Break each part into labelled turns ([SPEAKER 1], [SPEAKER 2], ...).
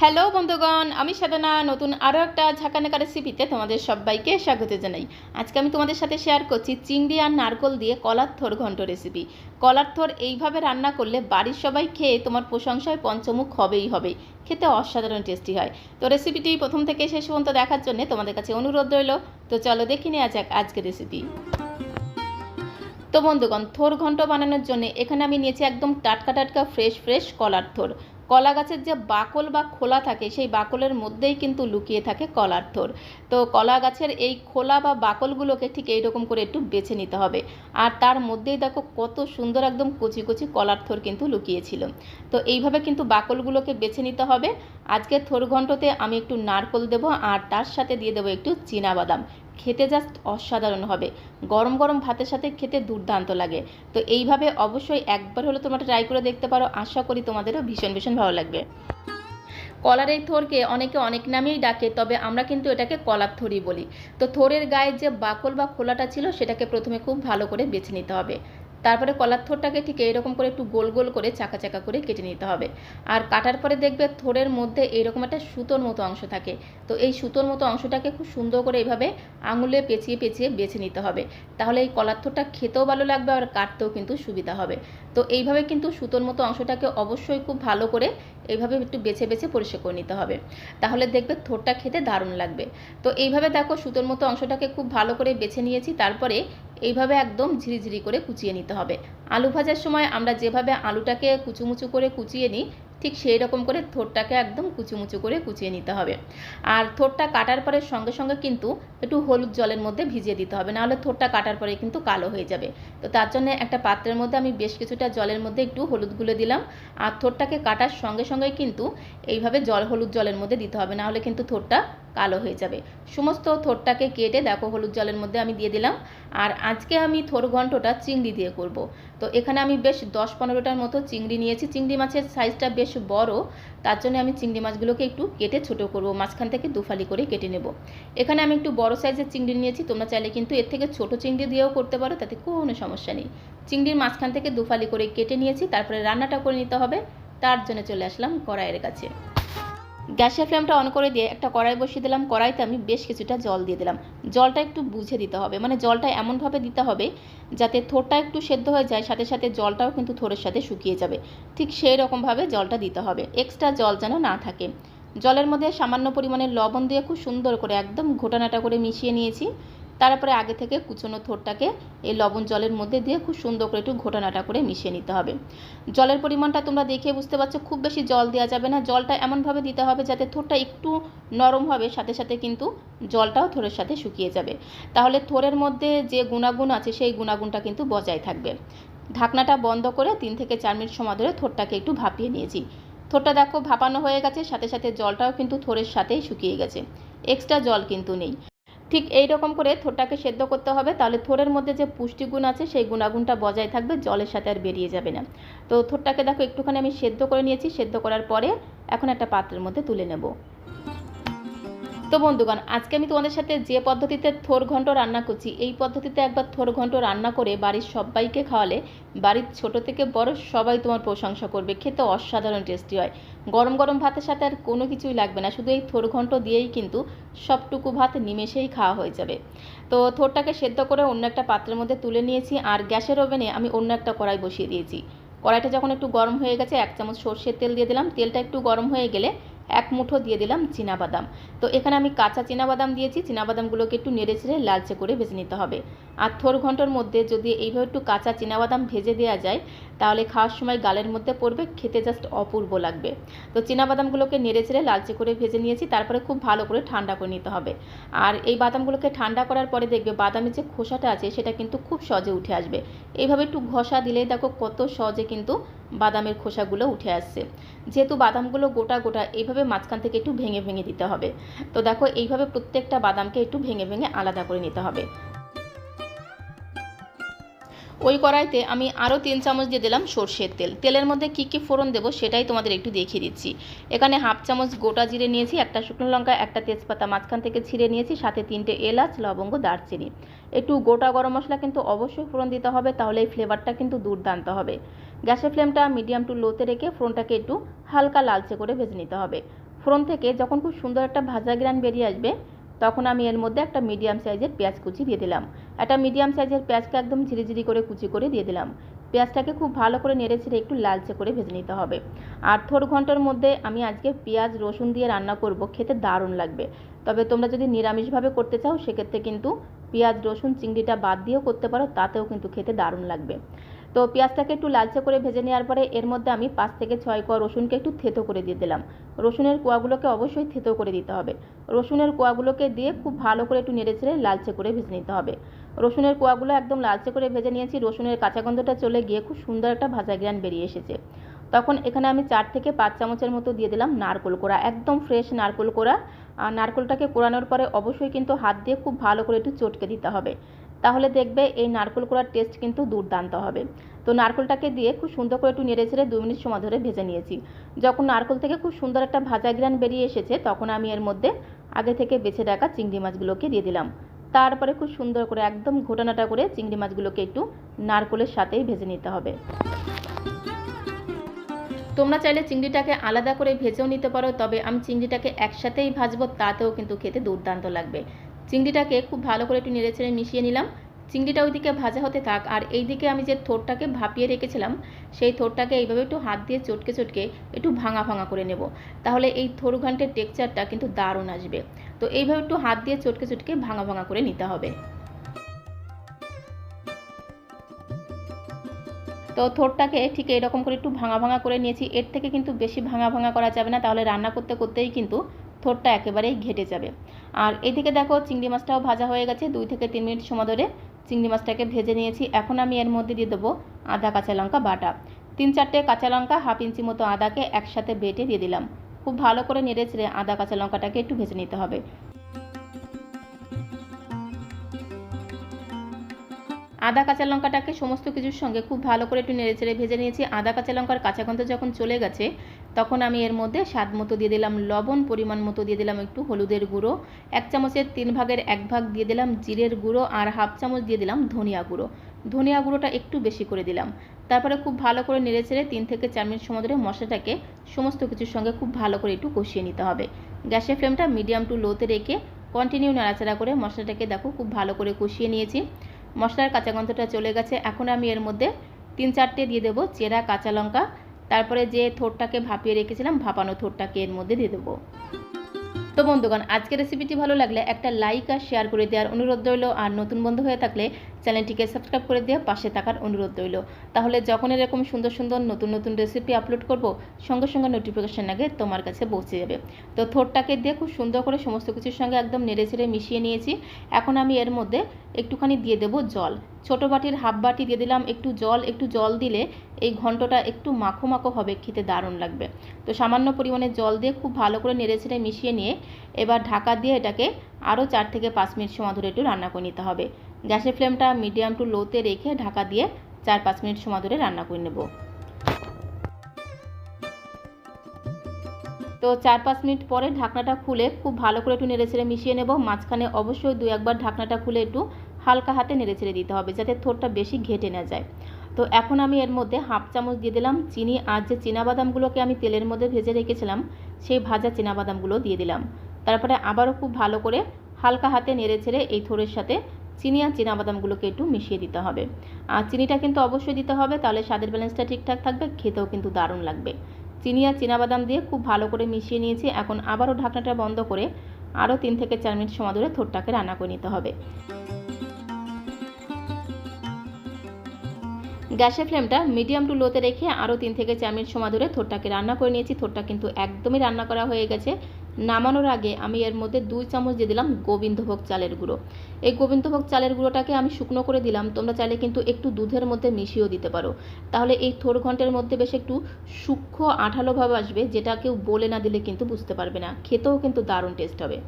[SPEAKER 1] Hello বন্ধুগণ, আমি সাধনা, নতুন আরও একটা ঝাঁকানাকা রেসিপিতে তোমাদের সবাইকে স্বাগত জানাই। আজকে আমি তোমাদের সাথে শেয়ার করছি চিংড়ি আর নারকল দিয়ে কলার থোর ঘন্ট রেসিপি কলার থোর এইভাবে রান্না করলে বাড়ির সবাই খেয়ে তোমার প্রশংসায় পঞ্চমুখ হবেই হবে। খেতে অসাধারণ টেস্টি হয়। তো রেসিপিটি প্রথম থেকে শেষ পর্যন্ত দেখার জন্য তোমাদের কাছে অনুরোধ রইল। তো চলো দেখে নেওয়া যাক আজকের রেসিপি তো বন্ধুগণ, থোর ঘন্ট বানানোর জন্য এখানে আমি নিয়েছি একদম টাটকা টাটকা ফ্রেশ ফ্রেশ কলার থোর। কলা গাছের যে বাকল বা খোলা থাকে, সেই বাকলের মধ্যেই কিন্তু লুকিয়ে থাকে কলার থোর। তো কলা গাছের এই খোলা বা বাকলগুলোকে ঠিক এইরকম করে একটু বেছে নিতে হবে। আর তার মধ্যেই দেখো কত সুন্দর একদম কচি কচি কলার থোর কিন্তু লুকিয়েছিল। তো এইভাবে কিন্তু বাকলগুলোকে বেছে নিতে হবে। আজকে থোর ঘন্টতে আমি একটু নারকল দেবো আর তার সাথে দিয়ে দেবো একটু বাদাম। খেতে জাস্ট অসাধারণ হবে। গরম গরম ভাতের সাথে খেতে দুর্দান্ত লাগে। তো এইভাবে অবশ্যই একবার হলে তোমরা ট্রাই করে দেখতে পারো। আশা করি তোমাদেরও ভীষণ ভীষণ ভালো লাগবে। কলার এই থোরকে অনেকে অনেক নামেই ডাকে, তবে আমরা কিন্তু এটাকে কলার থরি বলি। তো থোরের গায়ে যে বাকল বা খোলাটা ছিল, সেটাকে প্রথমে খুব ভালো করে বেছে নিতে হবে। তারপরে কলার থোরটাকে ঠিক এইরকম করে একটু গোল গোল করে চাকা চাকা করে কেটে নিতে হবে। আর কাটার পরে দেখবে থোরের মধ্যে এইরকম একটা সুতোর মতো অংশ থাকে। তো এই সুতোর মতো অংশটাকে খুব সুন্দর করে এইভাবে আঙুলে পেঁচিয়ে পেঁচিয়ে বেছে নিতে হবে। তাহলে এই কলার থোরটা খেতেও ভালো লাগবে আর কাটতেও কিন্তু সুবিধা হবে। তো এইভাবে কিন্তু সুতোর মতো অংশটাকে অবশ্যই খুব ভালো করে এইভাবে একটু বেছে বেছে পরিষ্কার করে নিতে হবে। তাহলে দেখবে থোরটা খেতে দারুণ লাগবে। তো এইভাবে দেখো সুতোর মতো অংশটাকে খুব ভালো করে বেছে নিয়েছি, তারপরে এইভাবে একদম ঝিরিঝিরি করে কুচিয়ে নিতে হবে। আলু ভাজার সময় আমরা যেভাবে আলুটাকে কুচুমুচু করে কুচিয়ে নিই ঠিক সেই রকম করে থোরটাকে একদম কুচুমুচু করে কুচিয়ে নিতে হবে। আর থোরটা কাটার পরে সঙ্গে সঙ্গে কিন্তু একটু হলুদ জলের মধ্যে ভিজিয়ে দিতে হবে, নাহলে থোরটা কাটার পরে কিন্তু কালো হয়ে যাবে। তো তার জন্য একটা পাত্রের মধ্যে আমি বেশ কিছুটা জলের মধ্যে একটু হলুদ গুলে দিলাম। আর থোরটাকে কাটার সঙ্গে সঙ্গে কিন্তু এইভাবে জল, হলুদ জলের মধ্যে দিতে হবে, নাহলে কিন্তু থোরটা কালো হয়ে যাবে। সমস্ত থোরটাকে কেটে দেখো, হলুদ জলের মধ্যে আমি দিয়ে দিলাম। আর আজকে আমি থোর ঘন্টটা চিংড়ি দিয়ে করব। তো এখানে আমি বেশ দশ পনেরোটার মতো চিংড়ি নিয়েছি। চিংড়ি মাছের সাইজটা বেশ বড়, তার জন্য আমি চিংড়ি মাছগুলোকে একটু কেটে ছোট করব। মাঝখান থেকে দুফালি করে কেটে নেব। এখানে আমি একটু বড় সাইজের চিংড়ি নিয়েছি। তোমরা চাইলে কিন্তু এর থেকে ছোট চিংড়ি দিয়েও করতে পারো, তাতে কোনো সমস্যা নেই। চিংড়ির মাঝখান থেকে দুফালি করে কেটে নিয়েছি। তারপরে রান্নাটা করে নিতে হবে। তার জন্য চলে আসলাম কড়াইয়ের কাছে। গ্যাসের ফ্লেমটা অন করে দিয়ে একটা কড়াই বসিয়ে দিলাম। কড়াইতে আমি বেশ কিছুটা জল দিয়ে দিলাম। জলটা একটু বুঝে দিতে হবে। মানে জলটা এমনভাবে দিতে হবে যাতে থোরটা একটু সেদ্ধ হয়ে যায়, সাথে সাথে জলটাও কিন্তু থোরের সাথে শুকিয়ে যাবে। ঠিক সেই রকমভাবে জলটা দিতে হবে। এক্সট্রা জল যেন না থাকে। জলের মধ্যে সামান্য পরিমাণে লবণ দিয়ে খুব সুন্দর করে একদম ঘোটানাটা করে মিশিয়ে নিয়েছি। তারপরে আগে থেকে কুচনো থোরটাকে এই লবণ জলের মধ্যে দিয়ে খুব সুন্দর করে একটু ঘোটানাটা করে মিশিয়ে নিতে হবে। জলের পরিমাণটা তোমরা দেখে বুঝতে পারছ, খুব বেশি জল দেওয়া যাবে না। জলটা এমনভাবে দিতে হবে যাতে থোরটা একটু নরম হবে, সাথে সাথে কিন্তু জলটাও থোরের সাথে শুকিয়ে যাবে। তাহলে থোরের মধ্যে যে গুণাগুণ আছে, সেই গুণাগুণটা কিন্তু বজায় থাকবে। ঢাকনাটা বন্ধ করে তিন থেকে চার মিনিট সময় ধরে থোরটাকে একটু ভাপিয়ে নিয়েছি। থোরটা দেখো ভাপানো হয়ে গেছে, সাথে সাথে জলটাও কিন্তু থোরের সাথেই শুকিয়ে গেছে। এক্সট্রা জল কিন্তু নেই। ঠিক এই রকম করে থোরটাকে সেদ্ধ করতে হবে, তাহলে থোরের মধ্যে যে পুষ্টিগুণ আছে সেই গুণাগুণটা বজায় থাকবে, জলের সাথে আর বেরিয়ে যাবে না। তো থোরটাকে দেখো একটুখানি আমি সেদ্ধ করে নিয়েছি, সেদ্ধ করার পরে এখন একটা পাত্রের মধ্যে তুলে নেব। তো বন্ধুগণ, আজকে আমি তোমাদের সাথে যে পদ্ধতিতে থোর ঘন্ট রান্না করছি, এই পদ্ধতিতে একবার থোর ঘন্ট রান্না করে বাড়ির সবাইকে খাওয়ালে বাড়ির ছোট থেকে বড় সবাই তোমার প্রশংসা করবে, খেতে অসাধারণ টেস্টি হয়। গরম গরম ভাতের সাথে আর কোনো কিছুই লাগবে না, শুধু এই থোর ঘন্ট দিয়েই কিন্তু সবটুকু ভাত নিমেষেই খাওয়া হয়ে যাবে। তো থোরটাকে সেদ্ধ করে অন্য একটা পাত্রের মধ্যে তুলে নিয়েছি আর গ্যাসের ওভেনে আমি অন্য একটা কড়াই বসিয়ে দিয়েছি। কড়াইটা যখন একটু গরম হয়ে গেছে, এক চামচ সর্ষের তেল দিয়ে দিলাম, তেলটা একটু গরম হয়ে গেলে এক মুঠো দিয়ে দিলাম বাদাম তো এখানে আমি কাঁচা বাদাম দিয়েছি বাদামগুলোকে একটু নেড়ে চেড়ে লালচে করে ভেজে নিতে হবে। আর থোর ঘণ্টার মধ্যে যদি এইভাবে একটু কাঁচা বাদাম ভেজে দেওয়া যায়, তাহলে খাওয়ার সময় গালের মধ্যে পড়বে, খেতে জাস্ট অপূর্ব লাগবে। তো বাদামগুলোকে নেড়ে চেড়ে লালচে করে ভেজে নিয়েছি, তারপরে খুব ভালো করে ঠান্ডা করে নিতে হবে। আর এই বাদামগুলোকে ঠান্ডা করার পরে দেখবে বাদামের যে খোসাটা আছে, সেটা কিন্তু খুব সহজে উঠে আসবে। এইভাবে একটু ঘষা দিলেই দেখো কত সহজে কিন্তু বাদামের খোসাগুলো উঠে আসছে। যেহেতু বাদামগুলো গোটা গোটা, এইভাবে মাঝখান থেকে একটু ভেঙে ভেঙে দিতে হবে। তো দেখো এইভাবে প্রত্যেকটা বাদামকে একটু ভেঙে ভেঙে আলাদা করে নিতে হবে। ওই কড়াইতে আমি আরও তিন চামচ দিয়ে দিলাম সর্ষের তেল। তেলের মধ্যে কী কী ফোড়ন দেবো সেটাই তোমাদের একটু দেখিয়ে দিচ্ছি। এখানে হাফ চামচ গোটা জিরে নিয়েছি, একটা শুকনো লঙ্কা, একটা তেজপাতা মাঝখান থেকে ছিঁড়ে নিয়েছি, সাথে তিনটে এলাচ, লবঙ্গ, দারচিনি। একটু গোটা গরম মশলা কিন্তু অবশ্যই ফোড়ন দিতে হবে, তাহলে এই ফ্লেভারটা কিন্তু দুর্দান্ত হবে। গ্যাসের ফ্লেমটা মিডিয়াম টু লোতে রেখে ফোড়নটাকে একটু হালকা লালচে করে ভেজে নিতে হবে। ফোড়ন থেকে যখন খুব সুন্দর একটা ভাজা গ্রান বেরিয়ে আসবে তখন আমি এর মধ্যে একটা মিডিয়াম সাইজের পেঁয়াজ কুচি দিয়ে দিলাম। একটা মিডিয়াম সাইজের পেঁয়াজকে একদম ঝিরিঝিরি করে কুচি করে দিয়ে দিলাম। পেঁয়াজটাকে খুব ভালো করে নেড়ে ছেড়ে একটু লালচে করে ভেজে নিতে হবে। আর থোড় ঘণ্টার মধ্যে আমি আজকে পেঁয়াজ, রসুন দিয়ে রান্না করব, খেতে দারুণ লাগবে। তবে তোমরা যদি নিরামিষভাবে করতে চাও, সেক্ষেত্রে কিন্তু পেঁয়াজ, রসুন, চিংড়িটা বাদ দিয়েও করতে পারো, তাতেও কিন্তু খেতে দারুণ লাগবে। তো পেঁয়াজটাকে একটু লালচে করে ভেজে নেওয়ার পরে এর মধ্যে আমি পাঁচ থেকে ছয় কোয়া রসুনকে একটু থেতো করে দিয়ে দিলাম। রসুনের কোয়াগুলোকে অবশ্যই থেতো করে দিতে হবে। রসুনের কোয়াগুলোকে দিয়ে খুব ভালো করে একটু নেড়ে ছেড়ে লালচে করে ভেজে নিতে হবে। রসুনের কোয়াগুলো একদম লালচে করে ভেজে নিয়েছি, রসুনের কাঁচা গন্ধটা চলে গিয়ে খুব সুন্দর একটা ভাজা গ্রান বেরিয়ে এসেছে। তখন এখানে আমি চার থেকে পাঁচ চামচের মতো দিয়ে দিলাম নারকোল কোড়া, একদম ফ্রেশ নারকোল কোড়া। আর নারকোলটাকে কোড়ানোর পরে অবশ্যই কিন্তু হাত দিয়ে খুব ভালো করে একটু চটকে দিতে হবে। তাহলে দেখবে এই নারকোল কোড়ার টেস্ট কিন্তু দুর্দান্ত হবে। তো নারকোলটাকে দিয়ে খুব সুন্দর করে একটু নেড়ে ছেড়ে দু মিনিট সময় ধরে ভেজে নিয়েছি। যখন নারকোল থেকে খুব সুন্দর একটা ভাজা গ্রান বেরিয়ে এসেছে, তখন আমি এর মধ্যে আগে থেকে বেছে রাখা চিংড়ি মাছগুলোকে দিয়ে দিলাম। তারপরে খুব সুন্দর করে একদম ঘোটানাটা করে চিংড়ি মাছগুলোকে একটু নারকোলের সাথেই ভেজে নিতে হবে। তোমরা চাইলে চিংড়িটাকে আলাদা করে ভেজেও নিতে পারো, তবে আমি চিংড়িটাকে একসাথেই ভাজবো, তাতেও কিন্তু খেতে দুর্দান্ত লাগবে। চিংড়িটাকে খুব ভালো করে একটু নেড়ে ছেড়ে মিশিয়ে নিলাম। চিংড়িটা ওইদিকে ভাজা হতে থাক। আর এইদিকে আমি যে থোরটাকে ভাপিয়ে রেখেছিলাম, সেই থোরটাকে এইভাবে একটু হাত দিয়ে চটকে চটকে একটু ভাঙা ভাঙা করে নেব। তাহলে এই থোর ঘন্টের টেক্সচারটা কিন্তু দারুণ আসবে। তো এইভাবে একটু হাত দিয়ে চটকে চটকে ভাঙা ভাঙা করে নিতে হবে। তো থোরটাকে ঠিক এরকম করে একটু ভাঙা ভাঙা করে নিয়েছি। এর থেকে কিন্তু বেশি ভাঙা ভাঙা করা যাবে না। তাহলে রান্না করতে করতেই কিন্তু থোরটা একেবারেই ঘেটে যাবে। আর এদিকে দেখো চিংড়ি মাছটাও ভাজা হয়ে গেছে, দুই থেকে তিন মিনিট সময় ধরে চিংড়ি মাছটাকে ভেজে নিয়েছি। এখন আমি এর মধ্যে দিয়ে দেবো আদা, কাঁচা লঙ্কা বাটা। তিন চারটে কাঁচা লঙ্কা, হাফ ইঞ্চি মতো আদাকে একসাথে বেটে দিয়ে দিলাম। খুব ভালো করে নেড়ে আদা, কাঁচা লঙ্কাটাকে একটু ভেজে নিতে হবে। আদা, কাঁচা লঙ্কাটাকে সমস্ত কিছুর সঙ্গে খুব ভালো করে একটু নেড়ে চেড়ে ভেজে নিয়েছি। আদা, কাঁচা লঙ্কার কাঁচা গন্ধ যখন চলে গেছে তখন আমি এর মধ্যে স্বাদ মতো দিয়ে দিলাম লবণ, পরিমাণ মতো দিয়ে দিলাম একটু হলুদের গুঁড়ো, এক চামচের তিন ভাগের এক ভাগ দিয়ে দিলাম জিরের গুঁড়ো আর হাফ চামচ দিয়ে দিলাম ধনিয়া গুঁড়ো। ধনিয়া গুঁড়োটা একটু বেশি করে দিলাম। তারপরে খুব ভালো করে নেড়ে ছেড়ে তিন থেকে চার মিনিট সময় ধরে মশলাটাকে সমস্ত কিছুর সঙ্গে খুব ভালো করে একটু কষিয়ে নিতে হবে। গ্যাসের ফ্লেমটা মিডিয়াম টু লোতে রেখে কন্টিনিউ নাড়াচাড়া করে মশলাটাকে দেখো খুব ভালো করে কষিয়ে নিয়েছি। মশলার কাঁচা গন্ধটা চলে গেছে। এখন আমি এর মধ্যে তিন চারটে দিয়ে দেবো চেরা কাঁচা লঙ্কা তারপরে যে থোরটাকে ভাপিয়ে রেখেছিলাম, ভাপানো থোরটাকে এর মধ্যে দিয়ে দেবো। তো বন্ধুগণ, আজকের রেসিপিটি ভালো লাগলে একটা লাইক আর শেয়ার করে দেওয়ার অনুরোধ রইল। আর নতুন বন্ধু হয়ে থাকলে চ্যানেলটিকে সাবস্ক্রাইব করে দেওয়া পাশে থাকার অনুরোধ রইল। তাহলে যখন এরকম সুন্দর সুন্দর নতুন নতুন রেসিপি আপলোড করব, সঙ্গে সঙ্গে নোটিফিকেশান আগে তোমার কাছে পৌঁছে যাবে। তো থোরটাকে দিয়ে খুব সুন্দর করে সমস্ত কিছুর সঙ্গে একদম নেড়ে ছেড়ে মিশিয়ে নিয়েছি। এখন আমি এর মধ্যে একটুখানি দিয়ে দেবো জল। ছোটো বাটির হাফ বাটি দিয়ে দিলাম, একটু জল একটু জল দিলে এই ঘন্টটা একটু মাখো মাখো হবে, খেতে দারুণ লাগবে। তো সামান্য পরিমাণে জল দিয়ে খুব ভালো করে নেড়ে ছেড়ে মিশিয়ে নিয়ে এবার ঢাকা দিয়ে এটাকে আরও চার থেকে পাঁচ মিনিট সময় ধরে একটু রান্না করে নিতে হবে। গ্যাসের ফ্লেমটা মিডিয়াম টু লোতে রেখে ঢাকা দিয়ে চার পাঁচ মিনিট সময় ধরে রান্না করে নেব। তো চার পাঁচ মিনিট পরে ঢাকনাটা খুলে খুব ভালো করে একটু নেড়ে ছেড়ে মিশিয়ে নেব। মাঝখানে অবশ্যই দু একবার ঢাকনাটা খুলে একটু হালকা হাতে নেড়ে ছেড়ে দিতে হবে যাতে থোরটা বেশি ঘেটে না যায়। তো এখন আমি এর মধ্যে হাফ চামচ দিয়ে দিলাম চিনি আর যে বাদামগুলোকে আমি তেলের মধ্যে ভেজে রেখেছিলাম, সেই ভাজা বাদামগুলো দিয়ে দিলাম। তারপরে আবারও খুব ভালো করে হালকা হাতে নেড়ে ছেড়ে এই থোরের সাথে চিনি আর বাদামগুলোকে একটু মিশিয়ে দিতে হবে। আর চিনিটা কিন্তু অবশ্যই দিতে হবে, তাহলে স্বাদের ব্যালেন্সটা ঠিকঠাক থাকবে, খেতেও কিন্তু দারুণ লাগবে। চিনি আর বাদাম দিয়ে খুব ভালো করে মিশিয়ে নিয়েছি, এখন আবারও ঢাকনাটা বন্ধ করে আরও তিন থেকে চার মিনিট সময় ধরে থোরটাকে রান্না করে নিতে হবে। গ্যাসের ফ্লেমটা মিডিয়াম টু লোতে রেখে আরও তিন থেকে চার মিনিট সময় ধরে থোরটাকে রান্না করে নিয়েছি। থোরটা কিন্তু একদমই রান্না করা হয়ে গেছে। নামানোর আগে আমি এর মধ্যে দুই চামচ দিয়ে দিলাম গোবিন্দভোগ চালের গুঁড়ো। এই গোবিন্দভোগ চালের গুঁড়োটাকে আমি শুকনো করে দিলাম। তোমরা চাইলে কিন্তু একটু দুধের মধ্যে মিশিয়েও দিতে পারো। তাহলে এই থোর ঘন্টের মধ্যে বেশ একটু সূক্ষ্ম আঠালোভাবে আসবে, যেটা কেউ বলে না দিলে কিন্তু বুঝতে পারবে না। খেতেও কিন্তু দারুণ টেস্ট হবে।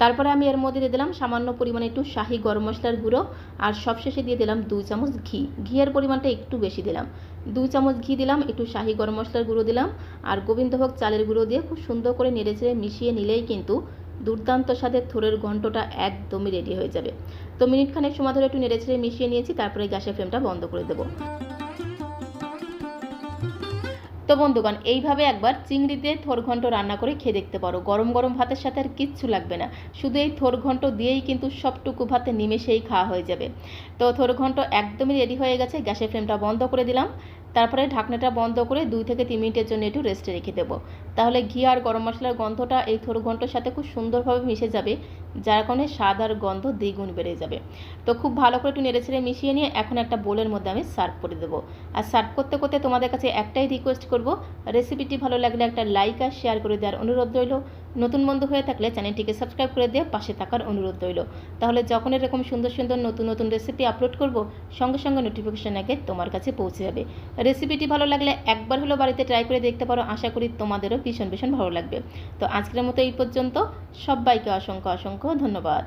[SPEAKER 1] তারপরে আমি এর মধ্যে দিয়ে দিলাম সামান্য পরিমাণে একটু শাহি গরম মশলার গুঁড়ো আর সবশেষে দিয়ে দিলাম দুই চামচ ঘি। ঘিয়ের পরিমাণটা একটু বেশি দিলাম। দুই চামচ ঘি দিলাম, একটু শাহি গরম মশলার গুঁড়ো দিলাম আর গোবিন্দভোগ চালের গুঁড়ো দিয়ে খুব সুন্দর করে নেড়েচেড়ে মিশিয়ে নিলেই কিন্তু দুর্দান্ত স্বাদের থোরের ঘন্টটা একদমই রেডি হয়ে যাবে। তো মিনিটখানেক সময় ধরে একটু নেড়েচেড়ে মিশিয়ে নিয়েছি, তারপরে গ্যাসের ফ্লেমটা বন্ধ করে দেবো। তো বন্ধুগণ, এইভাবে একবার চিংড়ি দিয়ে থোর ঘন্ট রান্না করে খেয়ে দেখতে পারো। গরম গরম ভাতের সাথে আর কিচ্ছু লাগবে না। শুধু এই থোর ঘন্ট দিয়েই কিন্তু সবটুকু ভাতে নিমেষেই খাওয়া হয়ে যাবে। তো থোর ঘন্ট একদমই রেডি হয়ে গেছে, গ্যাসের ফ্লেমটা বন্ধ করে দিলাম। তারপরে ঢাকনাটা বন্ধ করে দুই থেকে তিন মিনিটের জন্য একটু রেস্টে রেখে দেবো। তাহলে ঘি আর গরম মশলার গন্ধটা এই থোর ঘন্টর সাথে খুব সুন্দরভাবে মিশে যাবে, যার কারণে স্বাদ আর গন্ধ দ্বিগুণ বেড়ে যাবে। তো খুব ভালো করে একটু নেড়েছেড়ে মিশিয়ে নিয়ে এখন একটা বোলের মধ্যে আমি সার্ভ করে দেবো। আর সার্ভ করতে করতে তোমাদের কাছে একটাই রিকোয়েস্ট করব, রেসিপিটি ভালো লাগলে একটা লাইক আর শেয়ার করে দেওয়ার অনুরোধ রইল। নতুন বন্ধু হয়ে থাকলে চ্যানেলটিকে সাবস্ক্রাইব করে দিয়ে পাশে থাকার অনুরোধ রইল। তাহলে যখন এরকম সুন্দর সুন্দর নতুন নতুন রেসিপি আপলোড করব, সঙ্গে সঙ্গে নোটিফিকেশন আগে তোমার কাছে পৌঁছে যাবে। রেসিপিটি ভালো লাগলে একবার হলো বাড়িতে ট্রাই করে দেখতে পারো, আশা করি তোমাদেরও ভীষণ ভীষণ ভালো লাগবে। তো আজকের মতো এই পর্যন্ত। সবাইকে অসংখ্য অসংখ্য ধন্যবাদ।